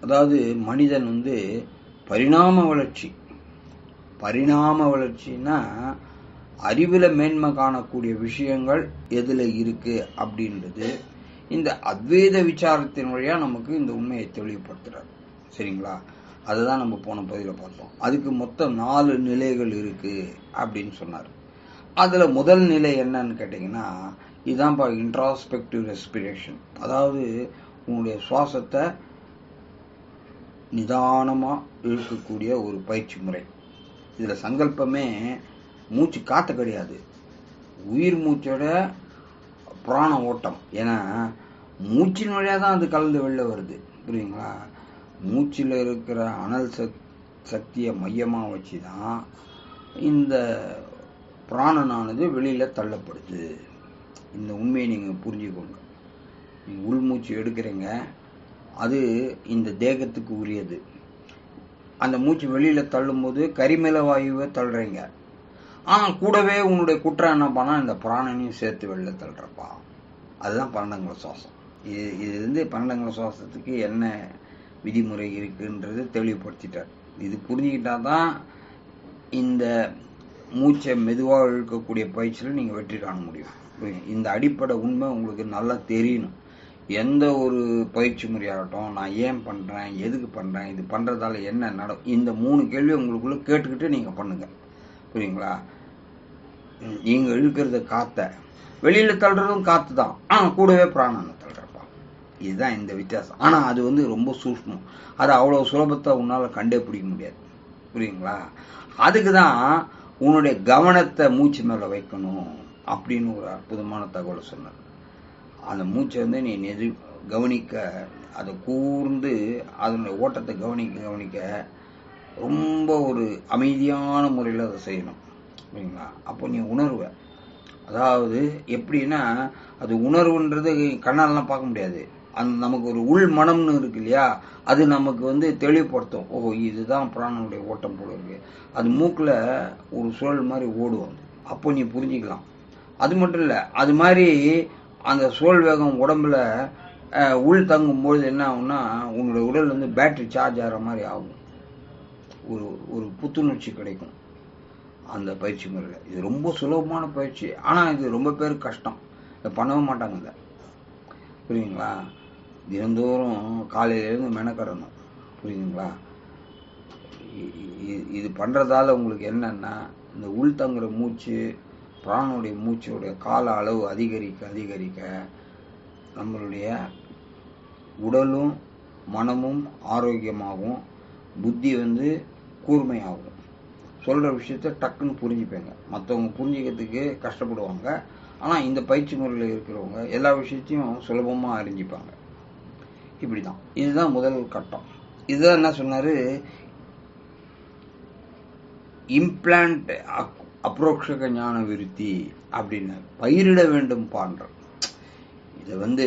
அதாவது மனிதன் வந்து பரிணாம வளர்ச்சி. பரிணாம வளர்ச்சின்னா அறிவில் மேன்மை காணக்கூடிய விஷயங்கள் எதில் இருக்கு அப்படின்றது இந்த அத்வைத விசாரத்தின் வழியாக நமக்கு இந்த உண்மையை தெளிவுபடுத்துறாரு. சரிங்களா? அதுதான் நம்ம போன பதிவில் பார்த்தோம். அதுக்கு மொத்தம் நாலு நிலைகள் இருக்குது அப்படின்னு சொன்னார். அதில் முதல் நிலை என்னன்னு கேட்டிங்கன்னா இதுதான்ப்பா இன்ட்ராஸ்பெக்டிவ் ரெஸ்பிரேஷன் அதாவது உங்களுடைய சுவாசத்தை நிதானமாக இழுக்கக்கூடிய ஒரு பயிற்சி முறை. இதில் சங்கல்பமே மூச்சு காற்று கிடையாது. உயிர் மூச்சோட புராண ஓட்டம். ஏன்னா மூச்சின் வழியாக தான் அது கலந்து வெளில வருது. புரியுங்களா மூச்சில் இருக்கிற அனல் சக் சக்தியை மையமாக வச்சு தான் இந்த பிராணனானது வெளியில் தள்ளப்படுது. இந்த உண்மையை நீங்கள் புரிஞ்சுக்கோங்க. நீங்கள் உள்மூச்சு எடுக்கிறீங்க. அது இந்த தேகத்துக்கு உரியது. அந்த மூச்சு வெளியில் தள்ளும்போது கரிமல வாயுவை தள்ளுறீங்க. ஆனால் கூடவே உன்னுடைய குற்றம் என்ன பண்ணா இந்த பிராணனையும் சேர்த்து வெளில தள்ளுறப்பா. அதுதான் பன்னெண்டங்கள சுவாசம். இது இது வந்து பன்னெண்டங்கள சுவாசத்துக்கு என்ன விதிமுறை இருக்குன்றது தெளிவுபடுத்திட்டார். இது புரிஞ்சுக்கிட்டா தான் இந்த மூச்சை மெதுவாக இழுக்கக்கூடிய பயிற்சியில் நீங்கள் வெற்றி காண முடியும். இந்த அடிப்படை உண்மை உங்களுக்கு நல்லா தெரியணும். எந்த ஒரு பயிற்சி முறையாகட்டும் நான் ஏன் பண்ணுறேன் எதுக்கு பண்ணுறேன் இது பண்ணுறதால என்ன நட இந்த மூணு கேள்வி உங்களுக்குள்ளே கேட்டுக்கிட்டு நீங்கள் பண்ணுங்கள் புரியுங்களா? நீங்கள் இழுக்கிறத காத்த வெளியில் தள்ளுறதும் காற்று தான். ஆனால் கூடவே பிராணனை தள்ளுறப்பா. இதுதான் இந்த வித்தியாசம். ஆனால் அது வந்து ரொம்ப சூஷ்மம் அது அவ்வளோ சுலபத்தை உன்னால் கண்டே பிடிக்க முடியாது. புரியுங்களா? அதுக்கு தான் உன்னுடைய கவனத்தை மூச்சு மேலே வைக்கணும் அப்படின்னு ஒரு அற்புதமான தகவலை சொன்னார். அந்த மூச்சை வந்து நீ நெது கவனிக்க அதை கூர்ந்து அதனுடைய ஓட்டத்தை கவனிக்க கவனிக்க ரொம்ப ஒரு அமைதியான முறையில் அதை செய்யணும். சரிங்களா அப்போ நீ உணர்வ. அதாவது எப்படின்னா அது உணர்வுன்றது கண்ணாலலாம் பார்க்க முடியாது. அந்த நமக்கு ஒரு உள் மனம்னு இருக்கு இல்லையா? அது நமக்கு வந்து தெளிவுபடுத்தும். ஓ இதுதான் பிராணனுடைய ஓட்டம் போல இருக்கு. அது மூக்கில் ஒரு சுழல் மாதிரி ஓடும் அப்போ நீ புரிஞ்சிக்கலாம். அது மட்டும் இல்லை அது மாதிரி அந்த சோல் வேகம் உடம்புல உள் தங்கும்போது என்ன ஆகும்னா உங்களோட உடல் வந்து பேட்டரி சார்ஜ் ஆகிற மாதிரி ஆகும். ஒரு ஒரு புத்துணர்ச்சி கிடைக்கும். அந்த பயிற்சி முறையில். இது ரொம்ப சுலபமான பயிற்சி. ஆனால் இது ரொம்ப பேர் கஷ்டம். இதை பண்ணவே மாட்டாங்க இதை. புரியுங்களா தினந்தோறும் காலையிலேருந்து மெனக்கடணும். புரியுதுங்களா? இது பண்ணுறதால உங்களுக்கு என்னென்னா இந்த உள் தங்குற மூச்சு பிராணுடைய மூச்சோடைய கால அளவு அதிகரிக்க அதிகரிக்க நம்மளுடைய உடலும் மனமும் ஆரோக்கியமாகவும் புத்தி வந்து கூர்மையாகும். சொல்கிற விஷயத்த டக்குன்னு புரிஞ்சுப்பேங்க. மற்றவங்க புரிஞ்சுக்கிறதுக்கு கஷ்டப்படுவாங்க. ஆனால் இந்த பயிற்சி முறையில் இருக்கிறவங்க எல்லா விஷயத்தையும் சுலபமாக அறிஞ்சிப்பாங்க. இப்படி தான் இதுதான் முதல் கட்டம். இதுதான் என்ன சொன்னார்? இம்ப்ளான்ட் அப்ரோக்ஷக ஞான விருத்தி அப்படின்னு பயிரிட வேண்டும் பான்ற இது வந்து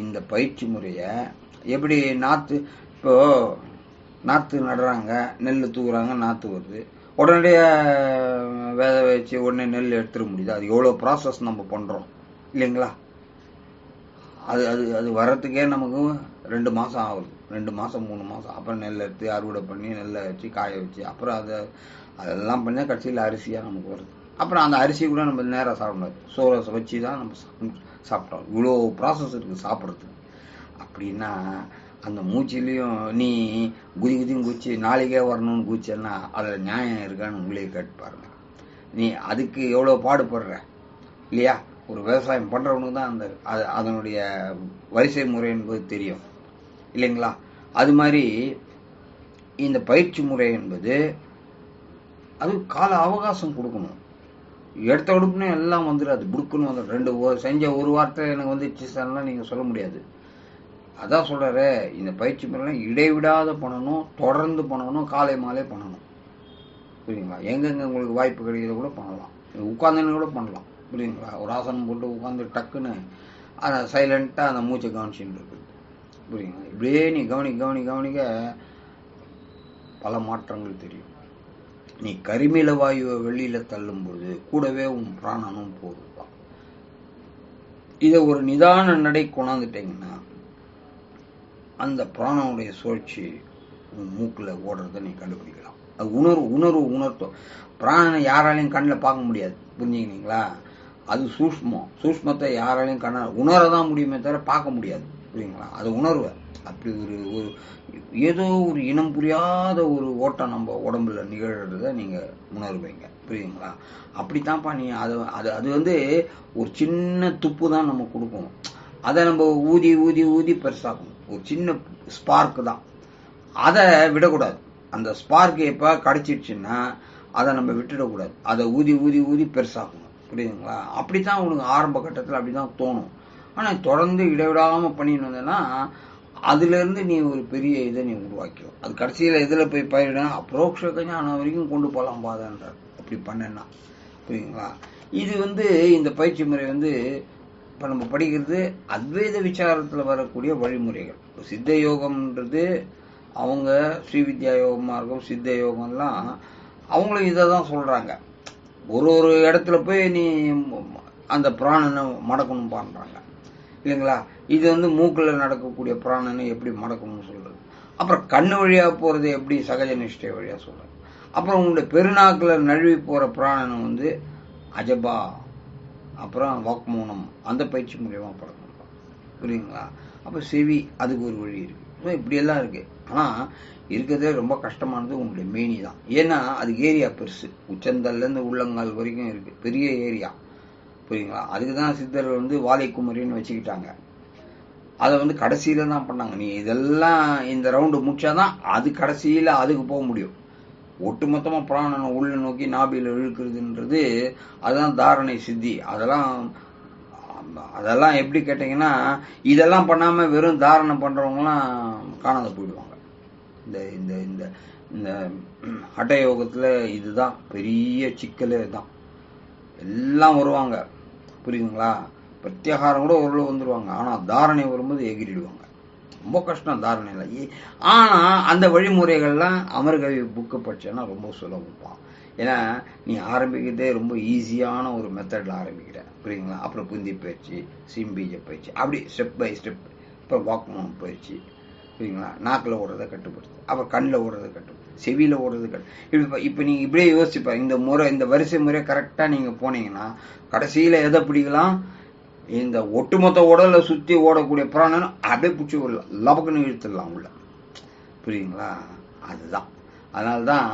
இந்த பயிற்சி முறையை எப்படி நாற்று இப்போ நாற்று நடுறாங்க நெல் தூக்குறாங்க நாற்று வருது. உடனடியாக வேத வச்சு உடனே நெல் எடுத்துட முடியுது. அது எவ்வளோ ப்ராசஸ் நம்ம பண்ணுறோம் இல்லைங்களா? அது அது அது வர்றதுக்கே நமக்கு ரெண்டு மாதம் ஆகுது. ரெண்டு மாதம் மூணு மாதம் அப்புறம் நெல் எடுத்து அறுவடை பண்ணி நெல்லை வச்சு காய வச்சு அப்புறம் அதை அதெல்லாம் பண்ணால் கடைசியில் அரிசியாக நமக்கு வருது அப்புறம் அந்த அரிசி கூட நம்ம நேராக சாப்பிடாது சோறை வச்சு தான் நம்ம சாப்பிட்டோம் இவ்வளோ ப்ராசஸ் இருக்குது சாப்பிட்றதுக்கு. அப்படின்னா அந்த மூச்சிலையும் நீ குதி குதியும் குச்சி நாளைக்கே வரணும்னு குச்சேன்னா அதில் நியாயம் இருக்கான்னு உங்களே கேட்டு பாருங்க. நீ அதுக்கு எவ்வளோ பாடுபடுற? இல்லையா? ஒரு விவசாயம் பண்ணுறவனுக்கு தான் அந்த அது அதனுடைய வரிசை முறை என்பது தெரியும். இல்லைங்களா? அது மாதிரி இந்த பயிற்சி முறை என்பது அது கால அவகாசம் கொடுக்கணும். எடுத்த உடுப்புனே எல்லாம் வந்துடாது புடுக்குன்னு வந்துடும் ரெண்டு செஞ்ச ஒரு வார்த்தை எனக்கு வந்துச்சு சார்லாம் நீங்கள் சொல்ல முடியாது. அதான் சொல்றாரு இந்த பயிற்சி முறைலாம் இடைவிடாத பண்ணணும் தொடர்ந்து பண்ணணும் காலை மாலை பண்ணணும். புரியுங்களா எங்கெங்க உங்களுக்கு வாய்ப்பு கிடைக்கிறத கூட பண்ணலாம். உட்காந்துன்னு கூட பண்ணலாம். புரியுங்களா ஒரு ஆசனம் போட்டு உட்காந்து டக்குன்னு அதை சைலண்ட்டாக அந்த மூச்சை கவனிச்சுட்டு இருக்குது புரியுங்களா இப்படியே நீ கவனி கவனி கவனிக்க பல மாற்றங்கள் தெரியும். நீ கரிமில வாயுவை வெளியில தள்ளும்போது கூடவே உன் பிராணனும் போகுதுதான் இதை ஒரு நிதான நடை கொண்டாந்துட்டீங்கன்னா அந்த பிராணனுடைய சுழற்சி உன் மூக்குல ஓடுறத நீ கண்டுபிடிக்கலாம். அது உணர்வு உணர்வு உணர்த்தும் பிராணனை யாராலையும் கண்ணில் பார்க்க முடியாது புரிஞ்சுக்கினீங்களா அது சூஷ்மம். சூஷ்மத்தை யாராலையும் கண்ண உணர தான் முடியுமே தவிர பார்க்க முடியாது புரியுங்களா அது உணர்வை. அப்படி ஒரு ஒரு ஏதோ ஒரு இனம் புரியாத ஒரு ஓட்டம் நம்ம உடம்புல நிகழ்கிறத நீங்கள் உணர்வீங்க. புரியுங்களா அப்படித்தான்ப்பா நீ அது அது அது வந்து ஒரு சின்ன துப்பு தான் நம்ம கொடுக்கும். அதை நம்ம ஊதி ஊதி ஊதி பெருசாகும் ஒரு சின்ன ஸ்பார்க்கு தான். அதை விடக்கூடாது. அந்த ஸ்பார்க் எப்போ கிடச்சிடுச்சுன்னா அதை நம்ம விட்டுடக்கூடாது. அதை ஊதி ஊதி ஊதி பெருசாகணும் புரியுதுங்களா? அப்படி தான் உங்களுக்கு ஆரம்ப கட்டத்தில் அப்படி தான் தோணும். ஆனால் தொடர்ந்து இடைவிடாமல் பண்ணிட்டு வந்தேன்னா அதுலேருந்து நீ ஒரு பெரிய இதை நீ உருவாக்கிடும் அது கடைசியில் இதில் போய் பயிரிடும் அப்ரோக்ஷ ஞானம் வரைக்கும் கொண்டு போகலாம் பாதன்றார் அப்படி பண்ணேன்னா. புரியுங்களா இது வந்து இந்த பயிற்சி முறை வந்து இப்போ நம்ம படிக்கிறது அத்வைத விசாரத்தில் வரக்கூடிய வழிமுறைகள். சித்த யோகம்ன்றது அவங்க ஸ்ரீவித்யா யோகமாக இருக்கும் சித்த யோகம்லாம் அவங்களும் இதை தான் சொல்கிறாங்க ஒரு ஒரு இடத்துல போய் நீ அந்த பிராணனை மடக்கணும் பண்ணுறாங்க இல்லைங்களா இது வந்து மூக்கில் நடக்கக்கூடிய பிராணனை எப்படி மடக்கணும்னு சொல்கிறது அப்புறம் கண்ணு வழியாக போகிறது எப்படி? சகஜ நிஷ்டை வழியாக சொல்கிறது அப்புறம் உங்களுடைய பெருநாக்கில் நழுவி போகிற பிராணனை வந்து அஜபா அப்புறம் வாக்மூனம் அந்த பயிற்சி மூலியமாக படக்கணும் புரியுங்களா அப்போ செவி அதுக்கு ஒரு வழி இருக்குது ஸோ இப்படியெல்லாம் இருக்குது ஆனால் இருக்கிறதே ரொம்ப கஷ்டமானது உங்களுடைய மேனி தான் ஏன்னா அதுக்கு ஏரியா பெருசு. உச்சந்தல்லேருந்து உள்ளங்கால் வரைக்கும் இருக்குது பெரிய ஏரியா. புரியுங்களா அதுக்கு தான் சித்தர் வந்து வாழைக்குமரின்னு வச்சுக்கிட்டாங்க. அதை வந்து கடைசியில் தான் பண்ணாங்க. நீ இதெல்லாம் இந்த ரவுண்டு முடிச்சாதான் அது கடைசியில் அதுக்கு போக முடியும். ஒட்டுமொத்தமாக பிராணனை உள்ள நோக்கி நாபியில் இழுக்கிறதுன்றது அதுதான் தாரணை சித்தி. அதெல்லாம் அதெல்லாம் எப்படி கேட்டிங்கன்னா இதெல்லாம் பண்ணாமல் வெறும் தாரணை பண்ணுறவங்களாம் காணாத போயிடுவாங்க. இந்த இந்த இந்த இந்த ஹட்ட இதுதான் பெரிய சிக்கலே தான். எல்லாம் வருவாங்க. புரியுதுங்களா? பிரத்யாகாரம் கூட ஓரளவு வந்துடுவாங்க ஆனால் தாரணை வரும்போது எகிரிடுவாங்க ரொம்ப கஷ்டம் தாரணையில். இல்லை ஆனால் அந்த வழிமுறைகள்லாம் அமர்கவி புக்கு படிச்சேன்னா ரொம்ப சுலபம்ப்பான் ஏன்னா நீ ஆரம்பிக்கிறதே ரொம்ப ஈஸியான ஒரு மெத்தடில் ஆரம்பிக்கிற. புரியுங்களா அப்புறம் புந்தி பயிற்சி சிம்பீஜ பயிற்சி. அப்படி ஸ்டெப் பை ஸ்டெப் இப்போ வாக்மோன் பயிற்சி. புரியுங்களா நாக்கில் ஓடுறதை கட்டுப்படுத்து. அப்புறம் கண்ணில் ஓடுறதை கட்டுப்படுத்து. செவியில் ஓடுறது இப்போ இப்போ நீங்கள் இப்படியே யோசிச்சுப்பா இந்த முறை இந்த வரிசை முறை கரெக்டாக நீங்கள் போனீங்கன்னா கடைசியில் எதை பிடிக்கலாம்? இந்த ஒட்டுமொத்த உடலை சுற்றி ஓடக்கூடிய பிராணன் அப்படியே பிடிச்சி விடலாம் லபக்குன்னு இழுத்துடலாம் உள்ள. புரியுங்களா அதுதான். அதனால தான்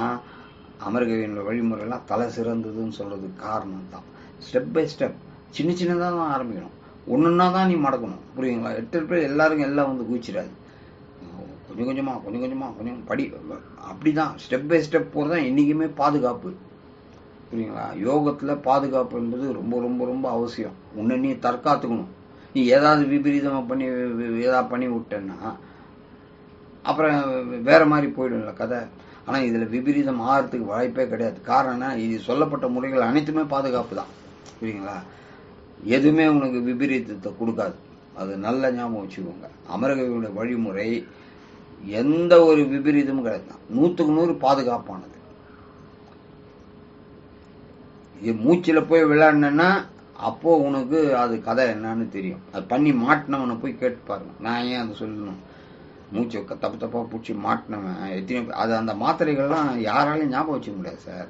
அமர்கவியனோட வழிமுறையெல்லாம் தலை சிறந்ததுன்னு சொல்கிறதுக்கு காரணம் தான். ஸ்டெப் பை ஸ்டெப் சின்ன சின்னதாக தான் ஆரம்பிக்கணும். ஒன்றுன்னா தான் நீ மடக்கணும். புரியுங்களா எட்டு பேர் எல்லாருக்கும் எல்லாம் வந்து குதிச்சிடாது கொஞ்சம் கொஞ்சமாக கொஞ்சம் கொஞ்சமாக கொஞ்சம் படி அப்படிதான். ஸ்டெப் பை ஸ்டெப் போகிறது தான் என்றைக்குமே பாதுகாப்பு. புரியுங்களா யோகத்தில் பாதுகாப்பு என்பது ரொம்ப ரொம்ப ரொம்ப அவசியம். உன்னை நீ தற்காத்துக்கணும். நீ ஏதாவது விபரீதமாக பண்ணி ஏதாவது பண்ணி விட்டேன்னா அப்புறம் வேற மாதிரி போயிடும்ல கதை. ஆனால் இதில் விபரீதம் ஆகிறதுக்கு வாய்ப்பே கிடையாது. காரணம்னா இது சொல்லப்பட்ட முறைகள் அனைத்துமே பாதுகாப்பு தான். புரியுங்களா எதுவுமே உனக்கு விபரீதத்தை கொடுக்காது. அது நல்ல ஞாபகம் வச்சுக்கோங்க. அமரகவியோட வழிமுறை எந்த ஒரு விபரீதமும் கிடையாது. நூத்துக்கு நூறு பாதுகாப்பானது. இது மூச்சில் போய் விளையாடினேன்னா அப்போ உனக்கு அது கதை என்னன்னு தெரியும். அது பண்ணி மாட்டினவனை போய் கேட்டு பாருங்க. நான் ஏன் அதை சொல்லணும்? மூச்சை தப்பு தப்பா பிடிச்சி மாட்டினவன் எத்தனையோ அது அந்த மாத்திரைகள்லாம் யாராலையும் ஞாபகம் வச்சுக்க முடியாது சார்.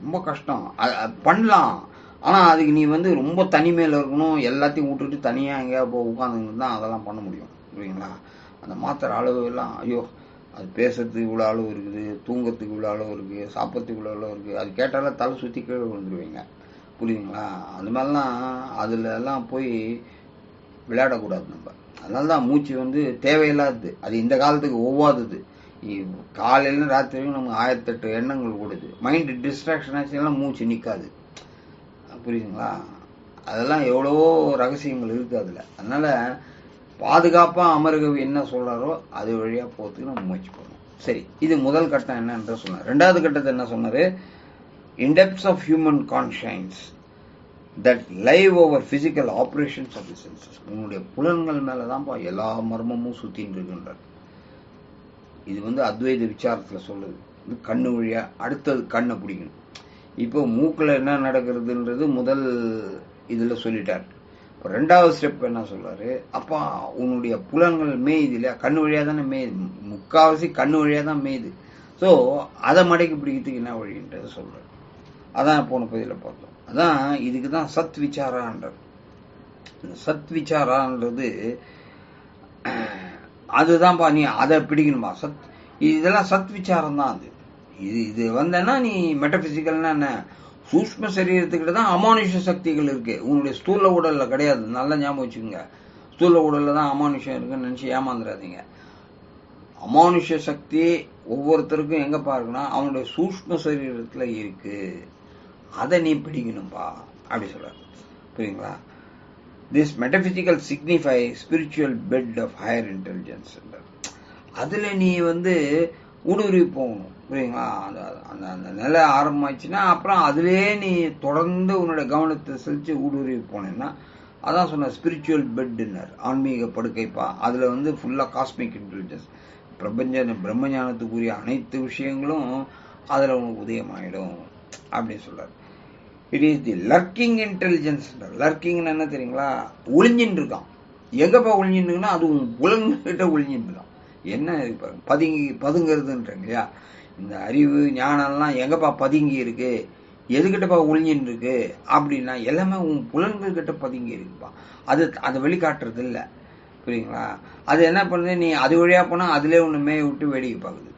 ரொம்ப கஷ்டம். அது- அது பண்ணலாம். ஆனா அதுக்கு நீ வந்து ரொம்ப தனிமையில் இருக்கணும். எல்லாத்தையும் விட்டுட்டு தனியாக எங்கேயா போய் உட்காந்து தான் அதெல்லாம் பண்ண முடியும். புரியுங்களா அந்த மாத்திரை அளவு எல்லாம் ஐயோ அது பேசுறதுக்கு இவ்வளோ அளவு இருக்குது தூங்குறதுக்கு இவ்வளோ அளவு இருக்குது சாப்பிட்றதுக்கு இவ்வளோ அளவு இருக்குது. அது கேட்டாலே தலை சுற்றி கீழே விழுந்துருவீங்க. புரியுதுங்களா? அந்த மாதிரிலாம் அதில் எல்லாம் போய் விளையாடக்கூடாது நம்ம. அதனால தான் மூச்சு வந்து தேவையில்லாதது. அது இந்த காலத்துக்கு ஒவ்வாதது. காலையிலும் ராத்திரியும் நமக்கு ஆயிரத்தெட்டு எண்ணங்கள் கூடுது மைண்டு டிஸ்ட்ராக்ஷன் ஆச்சுன்னா மூச்சு நிற்காது புரியுதுங்களா? அதெல்லாம் எவ்வளவோ ரகசியங்கள் இருக்குது அதில். அதனால் பாதுகாப்பாக அமர்கவி என்ன சொல்கிறாரோ அது வழியாக போகிறதுக்கு நம்ம முயற்சி பண்ணணும் சரி இது முதல் கட்டம் என்னன்ற சொன்னார். ரெண்டாவது கட்டத்தை என்ன சொன்னார்? In depths of human conscience that live over physical operations of the senses உன்னுடைய புலன்கள் மேலே தான்ப்பா எல்லா மர்மமும் சுற்றின் இருக்கின்றார். இது வந்து அத்வைத விசாரத்தில் சொல்லுது. இது கண்ணு வழியாக அடுத்தது கண்ணை பிடிக்கணும். இப்போ மூக்கில் என்ன நடக்கிறதுன்றது முதல் இதில் சொல்லிட்டார். ரெண்டாவது ஸ்டெப் என்ன சொல்றாரு? அப்பா உன்னுடைய புலன்கள் மேயுது இல்லையா? கண்ணு வழியாக தானே மேயுது. முக்காவாசி கண்ணு வழியாக தான் மேயுது. ஸோ அதை மடக்கி பிடிக்கிறதுக்கு என்ன வழின்றது சொல்றாரு. அதான் போன பகுதியில் பார்த்தோம். அதான் இதுக்கு தான் சத் விசாரான்றது இந்த சத் விசாரான்றது அதுதான்ப்பா நீ அதை பிடிக்கணுமா சத் இதெல்லாம் சத் விசாரம் தான் அது. இது இது வந்தேன்னா நீ மெட்டபிசிக்கல்னா என்ன? சூஷ்ம சரீரத்துக்கிட்ட தான் அமானுஷ சக்திகள் இருக்கு. உன்னுடைய ஸ்தூல உடல்ல கிடையாது. நல்லா ஞாபகம் வச்சுக்கோங்க. ஸ்தூல உடல்ல தான் அமானுஷம் இருக்குன்னு நினச்சி ஏமாந்துடாதீங்க அமானுஷ சக்தி ஒவ்வொருத்தருக்கும் எங்க பாருக்குன்னா அவனுடைய சூஷ்ம சரீரத்தில் இருக்கு. அதை நீ பிடிக்கணும்பா. அப்படி சொல்றாரு. புரியுங்களா? This metaphysical signify spiritual bed of higher intelligence அதில் நீ வந்து ஊடுருவி போகணும். புரியுங்களா அந்த அந்த அந்த நிலை ஆரம்பமாச்சுன்னா அப்புறம் அதிலே நீ தொடர்ந்து உன்னோட கவனத்தை செலுத்தி ஊடுருவி போனேன்னா அதான் சொன்ன ஸ்பிரிச்சுவல் பெட்னர் ஆன்மீக படுக்கைப்பா. அதில் வந்து ஃபுல்லாக காஸ்மிக் இன்டெலிஜென்ஸ் பிரபஞ்ச பிரம்மஞானத்துக்குரிய அனைத்து விஷயங்களும் அதில் உனக்கு உதயமாயிடும் அப்படின்னு சொல்றாரு. It is the lurking intelligence லர்க்கிங்னு என்ன தெரியுங்களா? ஒளிஞ்சின்னு இருக்கான். எங்கப்பா ஒளிஞ்சின்னு அது உன் புலன்கிட்ட ஒளிஞ்சின்னு என்ன பதுங்கி பதுங்கிறதுன்றீங்க இல்லையா இந்த அறிவு ஞானம்லாம் எங்கப்பா பதுங்கி இருக்கு? எதுக்கிட்டப்பா ஒளிஞ்சின்னு இருக்கு அப்படின்னா எல்லாமே உன் புலன்கள் கிட்ட பதுங்கி இருக்குப்பா. அது அதை வெளிக்காட்டுறது இல்லை புரியுங்களா? அது என்ன பண்ணுது? நீ அது வழியாக போனால் அதிலே ஒன்று மேய விட்டு வேடிக்கை பார்க்குது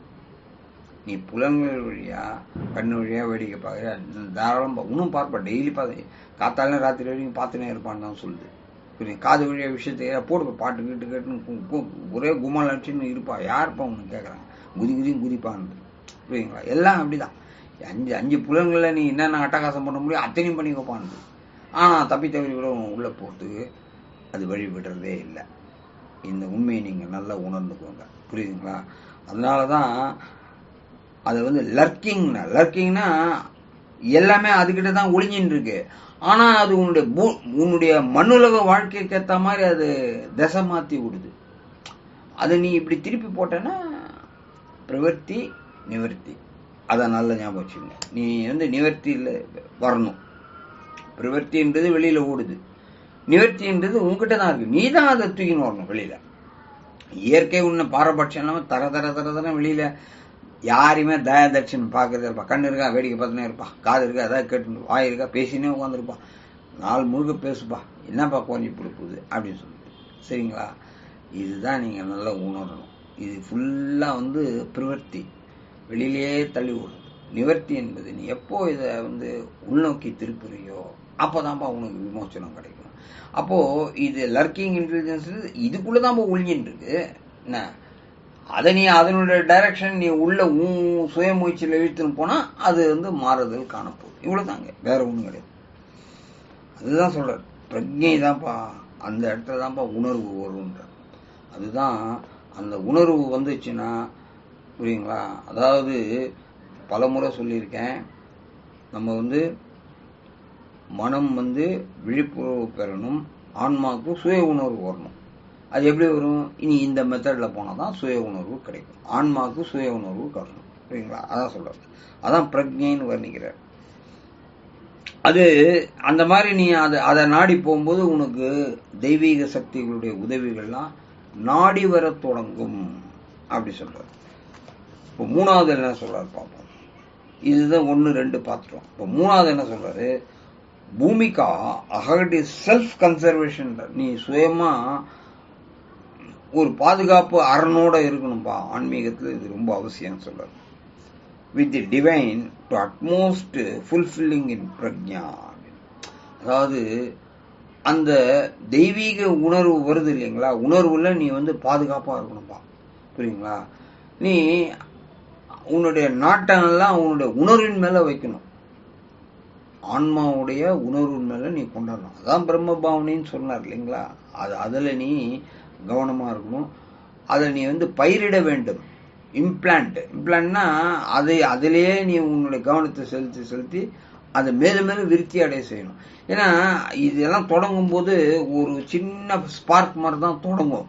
நீ புலன்கள் வழியா கண்ணு வழியாக வேடிக்கை பார்க்குற தாராளம் இன்னும் பார்ப்பா. டெய்லி பார்த்து காத்தாலும் ராத்திரி வரைக்கும் பார்த்துனே இருப்பான்னு தான் சொல்லுது. காது வழியாக விஷயத்தை போட்டு பாட்டு கேட்டு கேட்டுன்னு ஒரே குமால் அடிச்சுன்னு இருப்பா. யாருப்பா உனக்கு கேட்குறாங்க குதி குதியும் குதிப்பான்னு புரியுங்களா எல்லாம் அப்படிதான். அஞ்சு அஞ்சு புலன்களில் நீ என்னென்ன அட்டகாசம் பண்ண முடியும் அத்தனையும் பண்ணி வைப்பான்னு ஆனால் தப்பி தவறி கூட உள்ளே போகிறதுக்கு அது வழி விடுறதே இல்லை. இந்த உண்மையை நீங்கள் நல்லா உணர்ந்துக்கோங்க. புரியுதுங்களா? அதனால தான் அதை வந்து லர்க்கிங்னா லர்க்கிங்னா எல்லாமே அதுக்கிட்ட தான் ஒளிஞ்சின்னு இருக்கு ஆனா அது உன்னுடைய பூ உன்னுடைய மண்ணுலக வாழ்க்கைக்கு ஏற்ற மாதிரி அது திசை மாத்தி விடுது. அதை நீ இப்படி திருப்பி போட்டேன்னா பிரவர்த்தி நிவர்த்தி. அதை நல்ல ஞாபகம் வச்சுங்க நீ வந்து நிவர்த்தியில் வரணும். பிரவர்த்தின்றது வெளியில ஓடுது. நிவர்த்தின்றது உங்ககிட்ட தான் இருக்கு. நீ தான் அதை தூக்கின்னு வரணும் வெளியில. இயற்கை உன்னை பாரபட்சம் இல்லாமல் தர தர தர தர வெளியில யாரையுமே தயா தட்சன் பார்க்கறதே இருப்பா. கண்ணு இருக்கா வேடிக்கை பார்த்துனே இருப்பா. காது இருக்கா ஏதாவது கேட்டு வாய் இருக்கா பேசினே உட்காந்துருப்பா நாள் முழுக்க பேசுப்பா. என்னப்பா குறைஞ்சி பிடிப்புது அப்படின்னு சொல்லிட்டு சரிங்களா? இதுதான் நீங்கள் நல்லா உணரணும். இது ஃபுல்லாக வந்து பிரவர்த்தி. வெளியிலேயே தள்ளி விடுறது. நிவர்த்தி என்பது நீ எப்போ இதை வந்து உள்நோக்கி திருப்புறியோ அப்போதான்ப்பா உனக்கு விமோசனம் கிடைக்கும். அப்போது இது லர்க்கிங் இன்டெலிஜென்ஸ் இதுக்குள்ளே தான் ஒழிஞ்சின்னு இருக்கு. என்ன? அதை நீ அதனுடைய டைரக்ஷன் நீ உள்ள உன் சுய முயற்சியில் இழுத்துன்னு போனால் அது வந்து மாறுதல் காணப்போகுது. இவ்வளவுதாங்க. வேற ஒன்றும் கிடையாது. அதுதான் சொல்கிறார் பிரஜை தான்ப்பா அந்த இடத்துல தான்ப்பா உணர்வு வரும்ன்ற அதுதான் அந்த உணர்வு வந்துச்சுன்னா புரியுங்களா? அதாவது பல முறை சொல்லியிருக்கேன். நம்ம வந்து மனம் வந்து விழிப்புணர்வு பெறணும் ஆன்மாவுக்கு சுய உணர்வு வரணும். அது எப்படி வரும்? இனி இந்த மெத்தடில் போனால் தான் சுய உணர்வு கிடைக்கும். ஆன்மாவுக்கு சுய உணர்வு கிடைக்கும். சரிங்களா அதான் சொல்கிறார் அதான் பிரஜைன்னு வர்ணிக்கிறார். அது அந்த மாதிரி நீ அதை அதை நாடி போகும்போது உனக்கு தெய்வீக சக்திகளுடைய உதவிகள்லாம் நாடி வர தொடங்கும். அப்படி சொல்கிறார் இப்போ மூணாவது என்ன சொல்கிறார் பார்ப்போம். இதுதான் ஒன்று ரெண்டு பார்த்துட்டோம் இப்போ மூணாவது என்ன சொல்றாரு? பூமிகா அகடி செல்ஃப் கன்சர்வேஷன் நீ சுயமாக ஒரு பாதுகாப்பு அரணோட இருக்கணும்பா. ஆன்மீகத்தில் இது ரொம்ப அவசியம் சொல்கிறது with the divine to utmost fulfilling in prajna அதாவது அந்த தெய்வீக உணர்வு வருது இல்லைங்களா? உணர்வுல நீ வந்து பாதுகாப்பாக இருக்கணும்பா. புரியுங்களா? நீ உன்னுடைய நாட்டங்கள்லாம் உன்னுடைய உணர்வின் மேலே வைக்கணும். ஆன்மாவுடைய உணர்வின் மேலே நீ கொண்டாடணும். அதான் பிரம்ம பாவனைன்னு சொன்னார் இல்லைங்களா? அது அதில் நீ கவனமாக இருக்கணும். அதை நீ வந்து பயிரிட வேண்டும். இம்ப்ளான்ட் இம்ப்ளான்ட்னா அதை அதிலேயே நீ உன்னுடைய கவனத்தை செலுத்தி செலுத்தி அதை மேலும் மேலும் விருத்தி அடைய செய்யணும். ஏன்னா இதெல்லாம் தொடங்கும் போது ஒரு சின்ன ஸ்பார்க் மாதிரி தான் தொடங்கும்.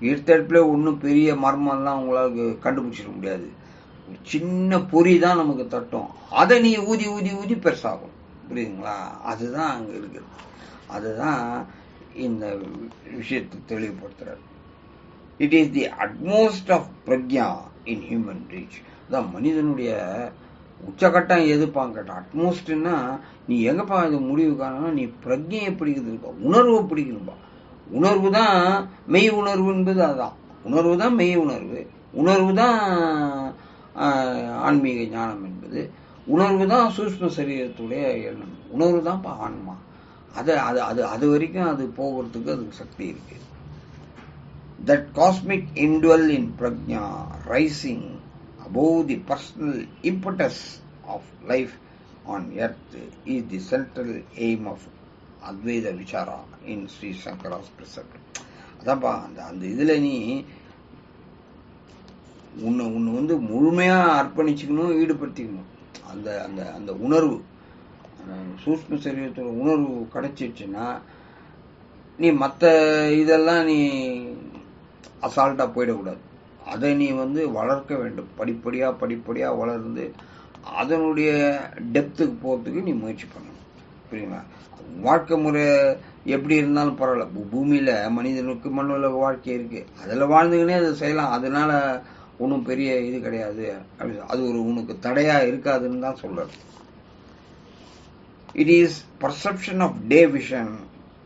எடுத்தடுப்புல ஒன்றும் பெரிய மர்மம்லாம் உங்களுக்கு கண்டுபிடிச்சிட முடியாது. ஒரு சின்ன பொறி தான் நமக்கு தட்டும். அதை நீ ஊதி ஊதி ஊதி பெருசாகும். புரியுதுங்களா? அதுதான் அங்கே இருக்குது. அதுதான் இந்த விஷயத்தை தெளிவுபடுத்துறாரு. It is the utmost of prajna in human reach அதான் மனிதனுடைய உச்சகட்டம் எதுப்பான் கேட்டால் அட்மோஸ்ட்னா நீ எங்கப்பா இது முடிவு காரணம் நீ பிரக்ஞையை பிடிக்குதுப்பா உணர்வை பிடிக்கணும்பா உணர்வு தான் மெய் உணர்வு என்பது அதுதான் உணர்வு தான் மெய் உணர்வு. உணர்வு தான் ஆன்மீக ஞானம் என்பது. உணர்வு தான் சூஷ்ம சரீரத்துடைய எண்ணம். உணர்வு தான்ப்பா ஆன்மா. அது அது அது அது வரைக்கும் அது போகிறதுக்கு அதுக்கு சக்தி இருக்கு. That cosmic intuitive in prajna rising above the personal impetus of life on earth is the central aim of advaita vichara in Sri Shankara's precept. அதான்ப்பா அந்த அந்த இதில் நீ உன்னை உன்னை வந்து முழுமையாக அர்ப்பணிச்சுக்கணும் ஈடுபடுத்திக்கணும். அந்த அந்த அந்த உணர்வு. சூஷ்ம சரீரத்தோட உணர்வு கிடைச்சிடுச்சுன்னா நீ மற்ற இதெல்லாம் நீ அசால்ட்டாக போயிடக்கூடாது. அதை நீ வந்து வளர்க்க வேண்டும். படிப்படியாக படிப்படியாக வளர்ந்து அதனுடைய டெப்த்துக்கு போகிறதுக்கு நீ முயற்சி பண்ணணும். புரியுங்களா வாழ்க்கை முறை எப்படி இருந்தாலும் பரவாயில்ல. பூமியில் மனிதனுக்கு மண்ணுள்ள வாழ்க்கை இருக்குது அதில் வாழ்ந்துக்கினே அதை செய்யலாம். அதனால் ஒன்றும் பெரிய இது கிடையாது. அப்படி அது ஒரு உனக்கு தடையாக இருக்காதுன்னு தான் சொல்றது it is perception of day vision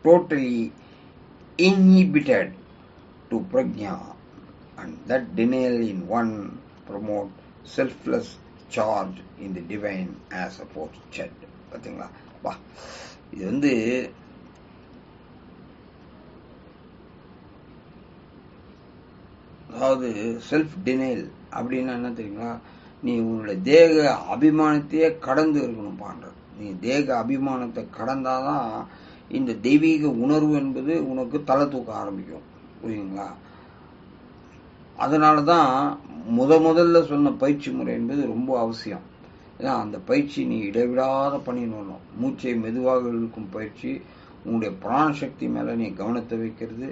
totally inhibited to prajna and that denial in one promote selfless charge in the divine as aforesaid. பார்த்தீங்களா வா இது வந்து அதாவது செல்ஃப் டினைல் அப்படின்னா என்ன தெரியுங்களா? நீ உன்னோட தேக அபிமானத்தையே கடந்து இருக்கணும் பாண்ட நீ தேக அபிமானத்தை கடந்தாதான் இந்த தெய்வீக உணர்வு என்பது உனக்கு தலை தூக்க ஆரம்பிக்கும். புரியுங்களா அதனால தான் முத முதல்ல சொன்ன பயிற்சி முறை என்பது ரொம்ப அவசியம். ஏன்னா அந்த பயிற்சி நீ இடைவிடாத பண்ணின்னு வரணும் மூச்சை மெதுவாக இழுக்கும் பயிற்சி உன்னுடைய பிராணசக்தி மேலே நீ கவனத்தை வைக்கிறது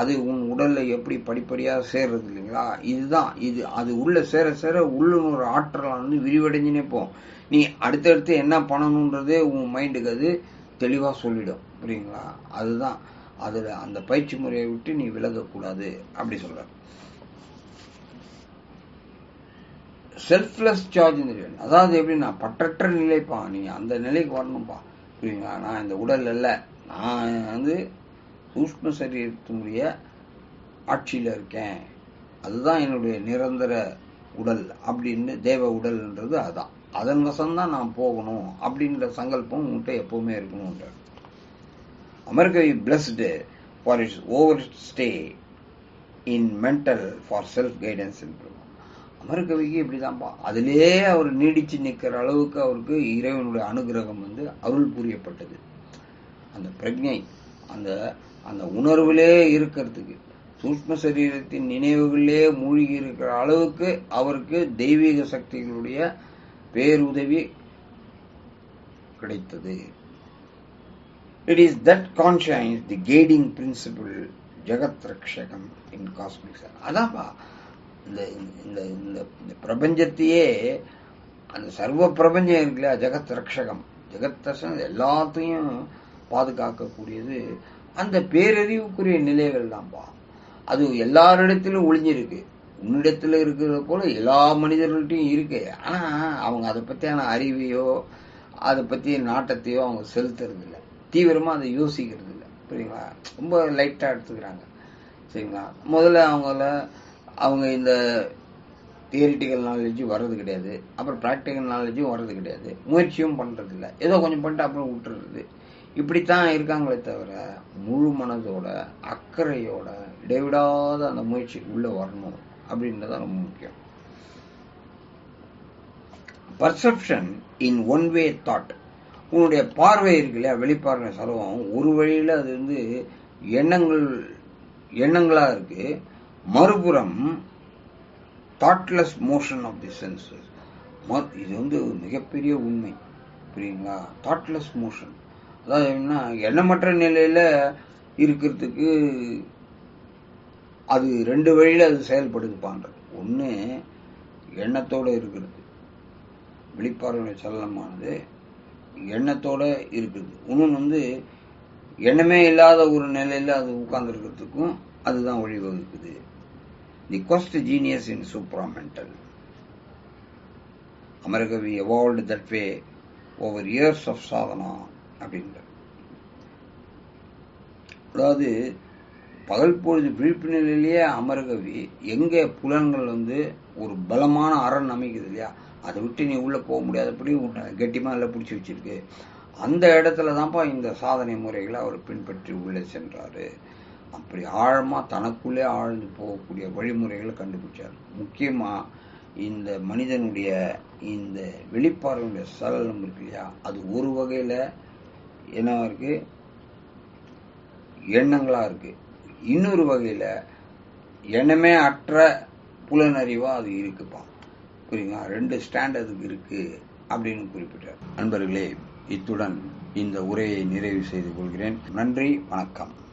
அது உன் உடலில் எப்படி படிப்படியாக சேர்றது இல்லைங்களா? இதுதான் இது அது உள்ளே சேர சேர உள்ளுணர் ஆற்றலானது விரிவடைஞ்சுனே போகும். நீ அடுத்தடுத்து என்ன பண்ணணுன்றதே உன் மைண்டுக்கு அது தெளிவாக சொல்லிடும். புரியுங்களா? அதுதான். அதில் அந்த பயிற்சி முறையை விட்டு நீ விலகக்கூடாது அப்படி சொல்கிற செல்ஃப்லெஸ் சார்ஜ் அதாவது எப்படின்னா பற்றற்ற நிலைப்பா. நீ அந்த நிலைக்கு வரணும்ப்பா புரியுங்களா? நான் இந்த உடல் இல்லை நான் வந்து சூஷ்ம சரீரத்தினுடைய ஆட்சியில் இருக்கேன். அதுதான் என்னுடைய நிரந்தர உடல். அப்படின்னு தேவ உடல்ன்றது அதுதான் அதன் வசம்தான் நான் போகணும் அப்படின்ற சங்கல்பம் உங்கள்கிட்ட எப்பவுமே இருக்கணும்ன்ற America blessed for its over stay in mental for self guidance அமெரிக்கவிக்கு இப்படிதான்ப்பா அதிலே அவர் நீடிச்சு நிற்கிற அளவுக்கு அவருக்கு இறைவனுடைய அனுகிரகம் வந்து அருள் புரியப்பட்டது. அந்த பிரஜை அந்த அந்த உணர்விலே இருக்கிறதுக்கு சூஷ்ம சரீரத்தின் நினைவுகளிலே மூழ்கி இருக்கிற அளவுக்கு அவருக்கு தெய்வீக சக்திகளுடைய பேருதவி கிடைத்தது. It is that conscience the guiding principle jagat rakshakam in cosmic அதான்ப்பா இந்த இந்த இந்த பிரபஞ்சத்தையே அந்த சர்வ பிரபஞ்சம் இருக்கு இல்லையா ஜெகத் ரக்ஷகம் ஜெகத் எல்லாத்தையும் பாதுகாக்கக்கூடியது. அந்த பேரறிவுக்குரிய நிலைகள் தான்ப்பா அது எல்லாரிடத்திலும் ஒளிஞ்சிருக்கு. உன்னிடத்தில் இருக்கிறத போல எல்லா மனிதர்கள்ட்டையும் இருக்கு. ஆனால் அவங்க அதை பற்றியான அறிவையோ அதை பற்றிய நாட்டத்தையோ அவங்க செலுத்துறது இல்லை அதை யோசிக்கிறது இல்லை புரியுங்களா? ரொம்ப லைட்டாக எடுத்துக்கிறாங்க. சரிங்களா? முதல்ல அவங்கள அவங்க இந்த தியரிட்டிக்கல் நாலேஜும் வர்றது கிடையாது. அப்புறம் ப்ராக்டிக்கல் நாலேஜும் வர்றது கிடையாது. முயற்சியும் பண்ணுறதில்ல இல்லை ஏதோ கொஞ்சம் பண்ணிட்டு அப்புறம் விட்டுறது. இப்படித்தான் இருக்காங்களே தவிர முழு மனதோட அக்கறையோட இடைவிடாத அந்த முயற்சி உள்ளே வரணும். அப்படின்றதான் ரொம்ப முக்கியம். Perception in one way thought உன்னுடைய பார்வை இருக்கு இல்லையா? வெளிப்பார்வை சர்வம். ஒரு வழியில் அது வந்து எண்ணங்கள் எண்ணங்களாக இருக்கு. மறுபுறம் thoughtless motion of the senses இது வந்து ஒரு மிகப்பெரிய உண்மை. புரியுங்களா தாட்லெஸ் மோஷன் அதாவது என்ன எண்ணமற்ற நிலையில் இருக்கிறதுக்கு அது ரெண்டு வழியில் அது செயல்படுப்பான்றது ஒன்று எண்ணத்தோடு இருக்கிறது. விழிப்பார்வை சலனமானது எண்ணத்தோட இருக்குது. இன்னொன்று வந்து எண்ணமே இல்லாத ஒரு நிலையில் அது உட்கார்ந்துருக்கிறதுக்கும் அதுதான் வழிவகுக்குது. The ghost genius in supramental Amarakavi evolved that way over years of sadhana அப்படின்ற அதாவது பகல் பொழுது விழிப்பு நிலையிலேயே அமரகவி எங்கே புலன்கள் வந்து ஒரு பலமான அரண் அமைக்குது இல்லையா? அதை விட்டு நீ உள்ளே போக முடியாதபடி உன்னை கெட்டிமா இல்லை பிடிச்சி வச்சிருக்கு. அந்த இடத்துல தான்ப்பா இந்த சாதனை முறைகளை அவர் பின்பற்றி உள்ளே சென்றார். அப்படி ஆழமாக தனக்குள்ளே ஆழ்ந்து போகக்கூடிய வழிமுறைகளை கண்டுபிடிச்சார். முக்கியமாக இந்த மனிதனுடைய இந்த வெளிப்பாடுடைய சலனம் இருக்கு இல்லையா? அது ஒரு வகையில் என்ன இருக்குது எண்ணங்களாக இருக்குது இன்னொரு வகையில எண்ணமே அற்ற புலனறிவா அது இருக்குப்பா. புரியுங்களா ரெண்டு ஸ்டாண்ட் அதுக்கு இருக்கு அப்படின்னு குறிப்பிட்டார். நண்பர்களே இத்துடன் இந்த உரையை நிறைவு செய்து கொள்கிறேன். நன்றி வணக்கம்.